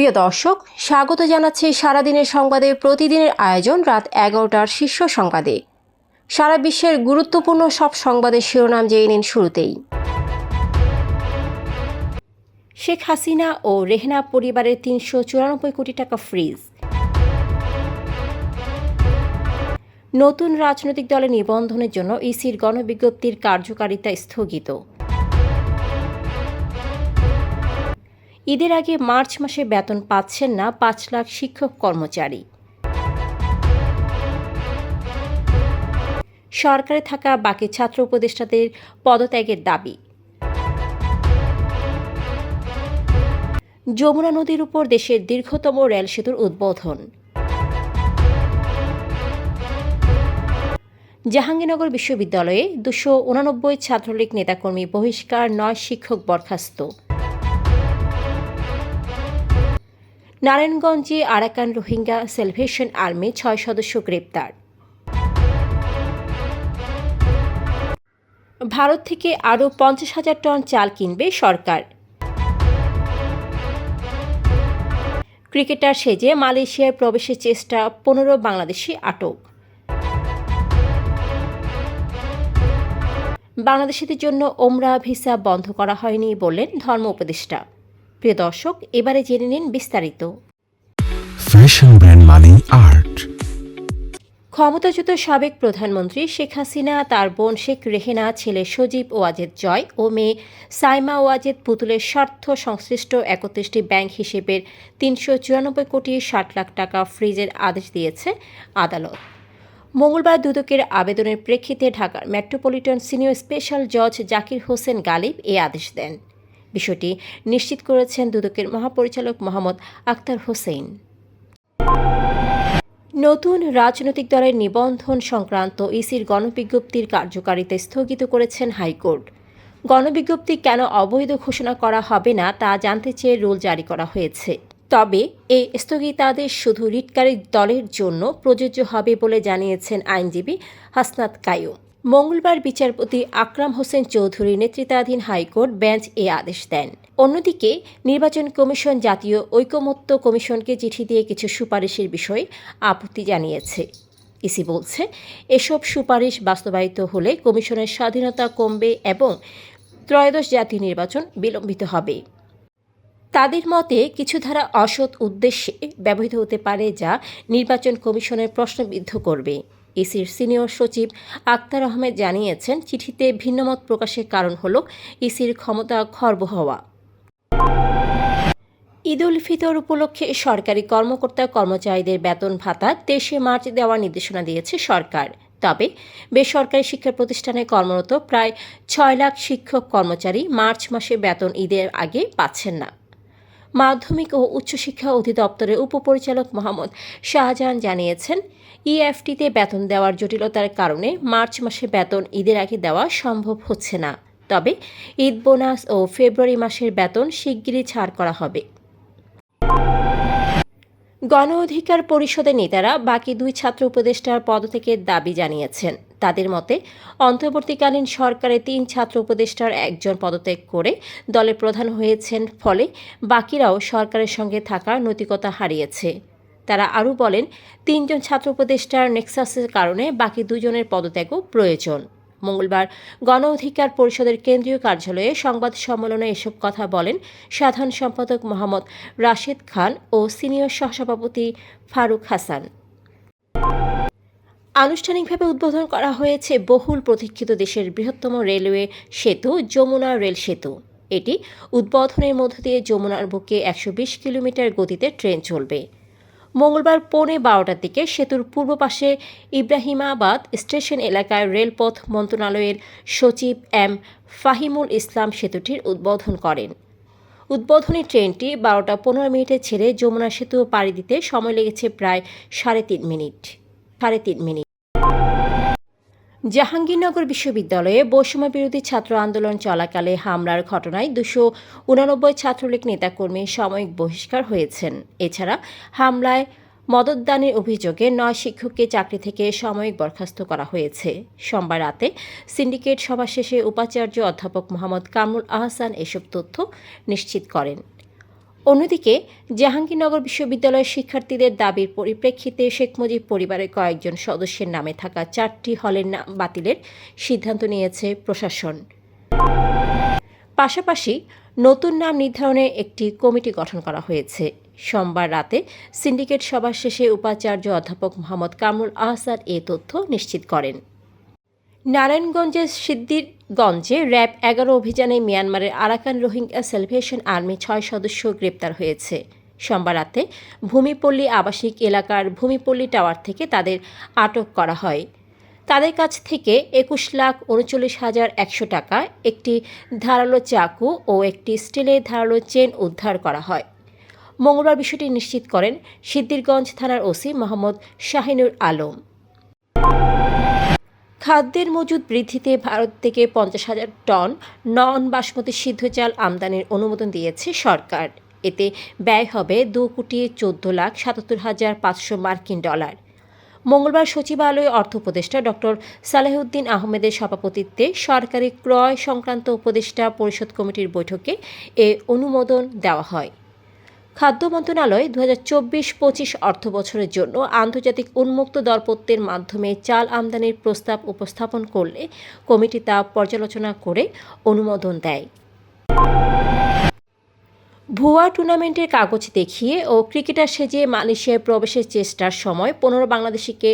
প্রিয় দর্শক, স্বাগত জানাচ্ছি সারাদিনের সংবাদে। প্রতিদিনের আয়োজন রাত এগারোটার শীর্ষ সংবাদে। সারা বিশ্বের গুরুত্বপূর্ণ সব সংবাদের শিরোনাম জেনে নিন শুরুতেই। শেখ হাসিনা ও রেহনা পরিবারের তিনশো চুরানব্বই কোটি টাকা ফ্রিজ। নতুন রাজনৈতিক দলে নিবন্ধনের জন্য ইসির গণবিজ্ঞপ্তির কার্যকারিতা স্থগিত। ঈদের আগে মার্চ মাসে বেতন পাচ্ছেন না পাঁচ লাখ শিক্ষক কর্মচারী। সরকারে থাকা বাকি ছাত্র উপদেষ্টাদের পদত্যাগের দাবি। যমুনা নদীর উপর দেশের দীর্ঘতম রেল সেতুর উদ্বোধন। জাহাঙ্গীরনগর বিশ্ববিদ্যালয়ে দুশো উনানব্বই ছাত্রলীগ নেতাকর্মী বহিষ্কার নয় শিক্ষক বরখাস্ত। নারায়ণগঞ্জে আরাকান রোহিঙ্গা সেলভেশন আর্মি ছয় সদস্য গ্রেপ্তার। ভারত থেকে আরও পঞ্চাশ হাজার টন চাল কিনবে সরকার। ক্রিকেটার সেজে মালয়েশিয়ায় প্রবেশের চেষ্টা পনেরো বাংলাদেশি আটক। বাংলাদেশিদের জন্য ওমরা ভিসা বন্ধ করা হয়নি বললেন ধর্ম উপদেষ্টা। প্রিয় দর্শক এবারে জেনে নিন বিস্তারিত। ফ্যাশন ব্র্যান্ড মানে আর্ট ক্ষমতাচ্যুত সাবেক প্রধানমন্ত্রী শেখ হাসিনা তার বোন শেখ রেহেনা ছেলে সজীব ওয়াজেদ জয় ও মেয়ে সাইমা ওয়াজেদ পুতুলের স্বার্থ সংশ্লিষ্ট একত্রিশটি ব্যাংক হিসেবের তিনশো চুরানব্বই কোটি ষাট লাখ টাকা ফ্রিজের আদেশ দিয়েছে আদালত। মঙ্গলবার দুদকের আবেদনের প্রেক্ষিতে ঢাকার মেট্রোপলিটন সিনিয়র স্পেশাল জজ জাকির হোসেন গালিব এ আদেশ দেন। বিষয়টি নিশ্চিত করেছেন দুদকের মহাপরিচালক মোহাম্মদ আক্তার হোসেন। নতুন রাজনৈতিক দলের নিবন্ধন সংক্রান্ত ইসির গণবিজ্ঞপ্তির কার্যকারিতা স্থগিত করেছেন হাইকোর্ট। গণবিজ্ঞপ্তি কেন অবৈধ ঘোষণা করা হবে না তা জানতে চেয়ে রুল জারি করা হয়েছে। তবে এই স্থগিতাদেশ শুধু রিটকারী দলের জন্য প্রযোজ্য হবে বলে জানিয়েছেন আইনজীবী হাসনাত কায়ুম। মঙ্গলবার বিচারপতি আকরাম হোসেন চৌধুরী নেতৃত্বাধীন হাইকোর্ট বেঞ্চ এ আদেশ দেন। অন্যদিকে, নির্বাচন কমিশন জাতীয় ঐকমত্য কমিশনকে চিঠি দিয়ে কিছু সুপারিশের বিষয়ে আপত্তি জানিয়েছে। ইসি বলছে, এসব সুপারিশ বাস্তবায়িত হলে কমিশনের স্বাধীনতা কমবে এবং ত্রয়োদশ জাতীয় নির্বাচন বিলম্বিত হবে। তাদের মতে, কিছু ধারা অসৎ উদ্দেশ্যে ব্যবহৃত হতে পারে যা নির্বাচন কমিশনের প্রশ্নবিদ্ধ করবে। ইসির সিনিয়র সচিব আক্তার আহমেদ জানিয়েছেন, চিঠিতে ভিন্নমত প্রকাশের কারণ হল ইসির ক্ষমতা খর্ব হওয়া। ঈদ উল ফিতর উপলক্ষে সরকারি কর্মকর্তা কর্মচারীদের বেতন ভাতা তেইশে মার্চ দেওয়ার নির্দেশনা দিয়েছে সরকার। তবে বেসরকারি শিক্ষা প্রতিষ্ঠানে কর্মরত প্রায় ছয় লাখ শিক্ষক কর্মচারী মার্চ মাসে বেতন ঈদের আগে পাচ্ছেন না। মাধ্যমিক ও উচ্চশিক্ষা অধিদপ্তরের উপপরিচালক মোহাম্মদ শাহজাহান জানিয়েছেন ইএফটিতে বেতন দেওয়ার জটিলতার কারণে মার্চ মাসে বেতন ঈদের আগে দেওয়া সম্ভব হচ্ছে না। তবে ঈদ বোনাস ও ফেব্রুয়ারি মাসের বেতন শিগগিরই ছাড় করা হবে। গণ অধিকার পরিষদের নেতারা বাকি দুই ছাত্র উপদেষ্টার পদত্যাগের দাবি জানিয়েছেন। তাদের মতে, অন্তর্বর্তীকালীন সরকারের তিন ছাত্র উপদেষ্টার একজন পদত্যাগ করে দলের প্রধান হয়েছেন, ফলে বাকিরাও সরকারের সঙ্গে থাকার নৈতিকতা হারিয়েছে। তারা আরও বলেন, তিনজন ছাত্র উপদেষ্টার নেক্সাসের কারণে বাকি দুজনের পদত্যাগও প্রয়োজন। মঙ্গলবার গণ অধিকার পরিষদের কেন্দ্রীয় কার্যালয়ে সংবাদ সম্মেলনে এসব কথা বলেন সাধারণ সম্পাদক মোহাম্মদ রাশেদ খান ও সিনিয়র সহসভাপতি ফারুক হাসান। আনুষ্ঠানিকভাবে উদ্বোধন করা হয়েছে বহুল প্রতীক্ষিত দেশের বৃহত্তম রেলওয়ে সেতু, যমুনা রেল সেতু। এটি উদ্বোধনের মধ্য দিয়ে যমুনার বুকে একশো বিশ কিলোমিটার গতিতে ট্রেন চলবে। মঙ্গলবার পৌনে বারোটার দিকে সেতুর পূর্ব পাশে ইব্রাহিমাবাদ স্টেশন এলাকায় রেলপথ মন্ত্রণালয়ের সচিব এম ফাহিমুল ইসলাম সেতুটির উদ্বোধন করেন। উদ্বোধনী ট্রেনটি বারোটা পনেরো মিনিটে ছেড়ে যমুনা সেতু পাড়ি দিতে সময় লেগেছে প্রায় সাড়ে তিন মিনিট। সাড়ে তিন মিনিট। জাহাঙ্গীরনগর বিশ্ববিদ্যালয়ে বৈষম্য বিরোধী ছাত্র আন্দোলন চলাকালে হামলার ঘটনায় দুশো উনানব্বই ছাত্রলীগ নেতাকর্মী সাময়িক বহিষ্কার হয়েছেন। এছাড়া হামলায় মদতদানের অভিযোগে নয় শিক্ষককে চাকরি থেকে সাময়িক বরখাস্ত করা হয়েছে। সোমবার রাতে সিন্ডিকেট সভা শেষে উপাচার্য অধ্যাপক মোহাম্মদ কামরুল আহসান এসব তথ্য নিশ্চিত করেন। অন্যদিকে, জাহাঙ্গীরনগর বিশ্ববিদ্যালয়ের শিক্ষার্থীদের দাবির পরিপ্রেক্ষিতে শেখ মুজিব পরিবারের কয়েকজন সদস্যের নামে থাকা চারটি হলের নাম বাতিলের সিদ্ধান্ত নিয়েছে প্রশাসন। পাশাপাশি নতুন নাম নির্ধারণের একটি কমিটি গঠন করা হয়েছে। সোমবার রাতে সিন্ডিকেট সভা শেষে উপাচার্য অধ্যাপক মোহাম্মদ কামরুল আহসাদ এ তথ্য নিশ্চিত করেন। নারায়ণগঞ্জের সিদ্দিরগঞ্জে র্যাব এগারো অভিযানে মিয়ানমারের আরাকান রোহিঙ্গা সেলিব্রেশন আর্মি ছয় সদস্য গ্রেপ্তার হয়েছে। সোমবার রাতে ভূমিপল্লী আবাসিক এলাকার ভূমিপল্লী টাওয়ার থেকে তাদের আটক করা হয়। তাদের কাছ থেকে একুশ লাখ উনচল্লিশ হাজার একশো টাকা, একটি ধারালো চাকু ও একটি স্টিলের ধারালো চেন উদ্ধার করা হয়। মঙ্গলবার বিষয়টি নিশ্চিত করেন সিদ্দিরগঞ্জ থানার ওসি মোহাম্মদ শাহিনুর আলম। খাদ্যের মজুদ বৃদ্ধিতে ভারত থেকে পঞ্চাশ হাজার টন নন বাসমতি সিদ্ধ চাল আমদানির অনুমোদন দিয়েছে সরকার। এতে ব্যয় হবে দু কোটি চোদ্দ লাখ সাতাত্তর হাজার পাঁচশো মার্কিন ডলার। মঙ্গলবার সচিবালয়ে অর্থ উপদেষ্টা ডক্টর সালেহুদ্দিন আহমেদের সভাপতিত্বে সরকারি ক্রয় সংক্রান্ত উপদেষ্টা পরিষদ কমিটির বৈঠকে এ অনুমোদন দেওয়া হয়। খাদ্য মন্ত্রণালয় দু হাজার চব্বিশ পঁচিশ অর্থ বছরের জন্য আন্তর্জাতিক উন্মুক্ত দরপত্রের মাধ্যমে চাল আমদানির প্রস্তাব উপস্থাপন করলে কমিটি তা পর্যালোচনা করে অনুমোদন দেয়। ভুয়া টুর্নামেন্টের কাগজ দেখিয়ে ও ক্রিকেটার সেজে মালয়েশিয়ায় প্রবেশের চেষ্টার সময় পনেরো বাংলাদেশিকে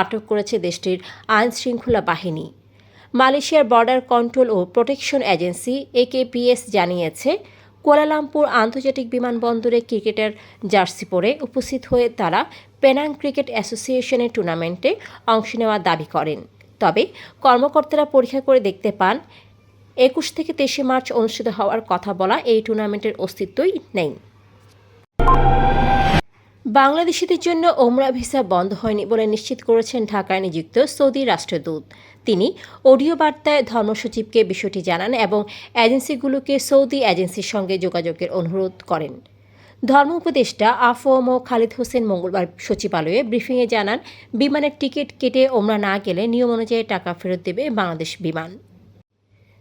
আটক করেছে দেশটির আইন শৃঙ্খলা বাহিনী। মালয়েশিয়ার বর্ডার কন্ট্রোল ও প্রোটেকশন এজেন্সি একেপিএস জানিয়েছে কুয়ালালামপুর আন্তর্জাতিক বিমানবন্দরে ক্রিকেটের জার্সি পরে উপস্থিত হয়ে তারা পেনাং ক্রিকেট অ্যাসোসিয়েশনের টুর্নামেন্টে অংশ নেওয়ার দাবি করেন। তবে কর্মকর্তারা পরীক্ষা করে দেখতে পান, একুশ থেকে তেইশে মার্চ অনুষ্ঠিত হওয়ার কথা বলা এই টুর্নামেন্টের অস্তিত্বই নেই। বাংলাদেশিদের জন্য ওমরা ভিসা বন্ধ হয়নি বলে নিশ্চিত করেছেন ঢাকায় নিযুক্ত সৌদি রাষ্ট্রদূত। তিনি অডিও বার্তায় ধর্মসচিবকে বিষয়টি জানান এবং এজেন্সিগুলোকে সৌদি এজেন্সির সঙ্গে যোগাযোগের অনুরোধ করেন। ধর্ম উপদেষ্টা আফম ও খালিদ হোসেন মঙ্গলবার সচিবালয়ে ব্রিফিংয়ে জানান, বিমানের টিকিট কেটে ওমরা না গেলে নিয়ম অনুযায়ী টাকা ফেরত দেবে বাংলাদেশ বিমান।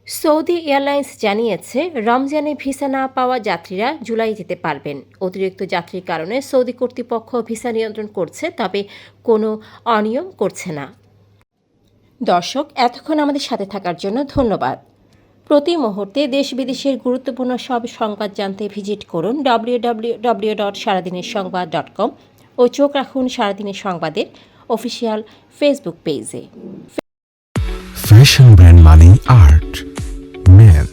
সৌদি এয়ারলাইন্স জানিয়েছে, রমজানে ভিসা না পাওয়া যাত্রীরা জুলাই যেতে পারবেন। অতিরিক্ত যাত্রীর কারণে সৌদি কর্তৃপক্ষ ভিসা নিয়ন্ত্রণ করছে, তবে কোনো অনিয়ম করছে না। দর্শক, এতক্ষণ আমাদের সাথে থাকার জন্য ধন্যবাদ। প্রতি মুহূর্তে দেশ বিদেশের গুরুত্বপূর্ণ সব সংবাদ জানতে ভিজিট করুন ডব্লিউ ডব্লিউ ডব্লিউ ডট সারাদিনের সংবাদ ডট কম ও চোখ রাখুন সারাদিনের সংবাদের অফিসিয়াল ফেসবুক পেজে। Fashion brand money art.